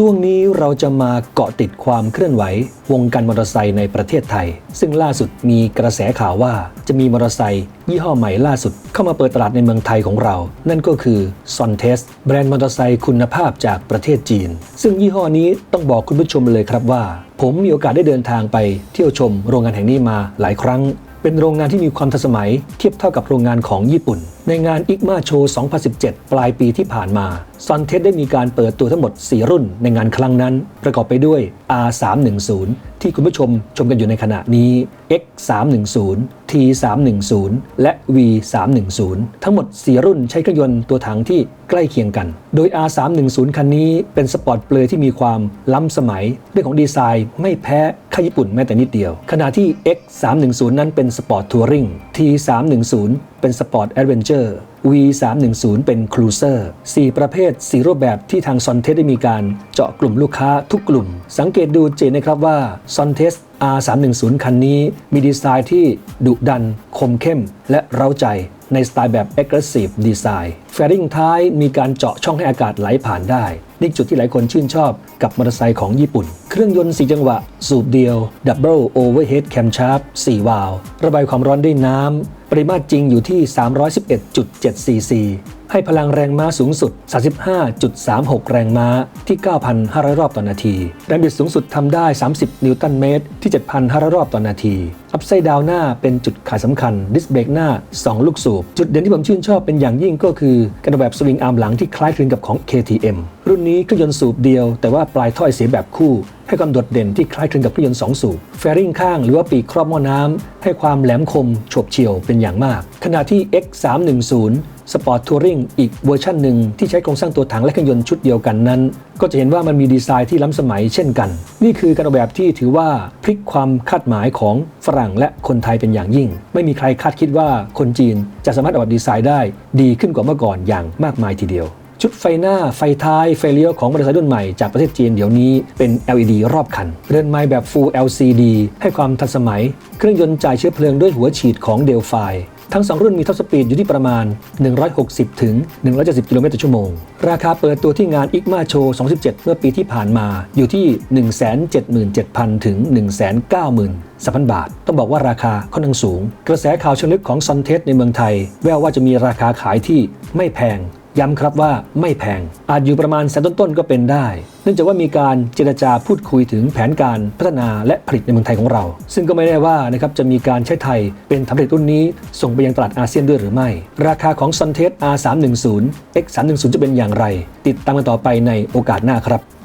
ช่วงนี้เราจะมาเกาะติดความเคลื่อนไหว วงการมอเตอร์ไซค์ในประเทศไทย ซึ่งล่าสุดมีกระแสข่าวว่า จะมีมอเตอร์ไซค์ยี่ห้อใหม่ล่าสุด เข้ามาเปิดตลาดในเมืองไทยของเรา นั่นก็คือ s o n t e s แบรนด์มอเตอร์ไซค์คุณภาพจากประเทศจีน ซึ่งยี่ห้อนี้ต้องบอกคุณผู้ชมเลยครับว่า ผมมีโอกาสได้เดินทางไปเที่ยวชมโรงงานแห่งนี้มาหลายครั้ง เป็นโรงงานที่มีความทันสมัย เทียบเท่ากับโรงงานของญี่ปุ่น ในงานอิกมาโชว์2017 ปลายปีที่ผ่านมาซอนเทสได้มีการเปิดตัวทั้งหมด 4 รุ่นในงานครั้งนั้น ประกอบไปด้วย R310 ที่คุณผู้ชมชมกันอยู่ในขณะนี้ X310 T310 และ V310 ทั้งหมด 4 รุ่นใช้เครื่องยนต์ตัวถังที่ใกล้เคียงกันโดย R310 คันนี้เป็นสปอร์ตเปลยที่มีความล้ำสมัย เรื่องของดีไซน์ไม่แพ้ค่ายญี่ปุ่นแม้แต่นิดเดียว ขณะที่ X310 นั้นเป็นสปอร์ตทัวริง T310 เป็นสปอร์ตแอดเวนเจอร์ V310 เป็นครูเซอร์4ประเภท 4 รูปแบบที่ทางซอนเทสได้มีการเจาะกลุ่มลูกค้าทุกกลุ่ม สังเกตดูเจนนะครับว่าซอนเทส R310 คันนี้มีดีไซน์ที่ดุดัน คมเข้มและเร้าใจในสไตล์แบบ Aggressive Design แฟริงท้ายมีการเจาะช่องให้อากาศไหลผ่านได้ นี่จุดที่หลายคนชื่นชอบกับมอเตอร์ไซค์ของญี่ปุ่น เครื่องยนต์ 4 จังหวะ สูบเดียว Double Overhead Camshaft 4 วาล์วระบายความร้อนด้วยน้ำ ปริมาตรจริงอยู่ที่ 311.7ซีซี ให้พลังแรงม้าสูงสุด 35.36 แรงม้าที่ 9,500 รอบต่อนาที แรงบิดสูงสุดทำได้ 30 นิวตันเมตรที่ 7,500 รอบต่อนาที อัพไซด์ดาวหน้าเป็นจุดขายสำคัญ ดิสเบรกหน้า 2 ลูกสูบ จุดเด่นที่ผมชื่นชอบเป็นอย่างยิ่งก็คือ การออกแบบสวิงอาร์มหลังที่คล้ายคลึงกับของ KTM รุ่นนี้เครื่องยนต์สูบเดียว แต่ว่าปลายถ้อยเสียแบบคู่ให้ความโดดเด่นที่คล้ายคลึงกับเครื่องยนต์2สูบ แฟริงข้างหรือว่าปีกครอบหม้อน้ำให้ความแหลมคมฉบเฉียวเป็นอย่างมาก ขณะที่ X310 สปอร์ตทัวริงอีกเวอร์ชันหนึ่งที่ใช้โครงสร้างตัวถังและเครื่องยนต์ชุดเดียวกันนั้น ก็จะเห็นว่ามันมีดีไซน์ที่ล้ำสมัยเช่นกัน นี่คือการออกแบบที่ถือว่าพลิกความคาดหมายของฝรั่งและคนไทยเป็นอย่างยิ่ง ไม่มีใครคาดคิดว่าคนจีนจะสามารถออกแบบดีไซน์ได้ดีขึ้นกว่าเมื่อก่อนอย่างมากมายทีเดียวชุดไฟหน้า ไฟท้าย ไฟเลี้ยวของมอเตอร์ไซค์รุ่นใหม่จากประเทศจีนเดี๋ยวนี้เป็น LED รอบคัน เรือนไม้แบบ Full LCD ให้ความทันสมัย เครื่องยนต์จ่ายเชื้อเพลิงด้วยหัวฉีดของเดลฟาย ทั้ง 2 รุ่นมีท็อปสปีดอยู่ที่ประมาณ 160 ถึง 170 กิโลเมตรต่อชั่วโมง ราคาเปิดตัวที่งานอิกมาโชว์2017 เมื่อปีที่ผ่านมาอยู่ที่ 177,000 ถึง 190,000 บาท ต้องบอกว่าราคาค่อนข้างสูง กระแสข่าวเชิงลึกของซอนเทสในเมืองไทย แววว่าจะมีราคาขายที่ไม่แพง ย้ำครับว่าไม่แพง อาจอยู่ประมาณแสนต้นๆก็เป็นได้ เนื่องจากว่ามีการเจรจาพูดคุยถึงแผนการพัฒนาและผลิตในเมืองไทยของเรา ซึ่งก็ไม่แน่ว่านะครับจะมีการใช้ไทยเป็นฐานผลิตรุ่นนี้ ส่งไปยังตลาดอาเซียนด้วยหรือไม่ ราคาของ s u n t e s R310 X310 จะเป็นอย่างไร ติดตามกันต่อไปในโอกาสหน้าครับ